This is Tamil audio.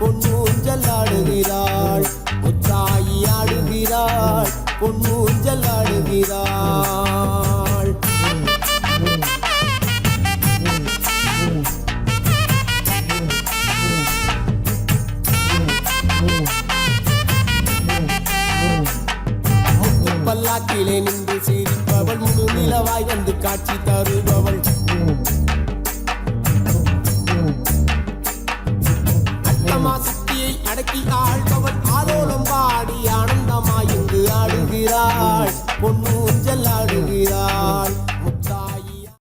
பொன்னூஞ்சல் ஆடுகிறாள் முத்தாயி ஆடுகிறாள். பொன்னூஞ்சல் ஆடுகிறாள் பல்லாக்கிலே நின்று சிரிப்பவள் முழு நிலவாய் வந்து காட்சி தருபவள். ஆன்மா சக்தியை அடக்கி ஆள்பவன் ஆரோ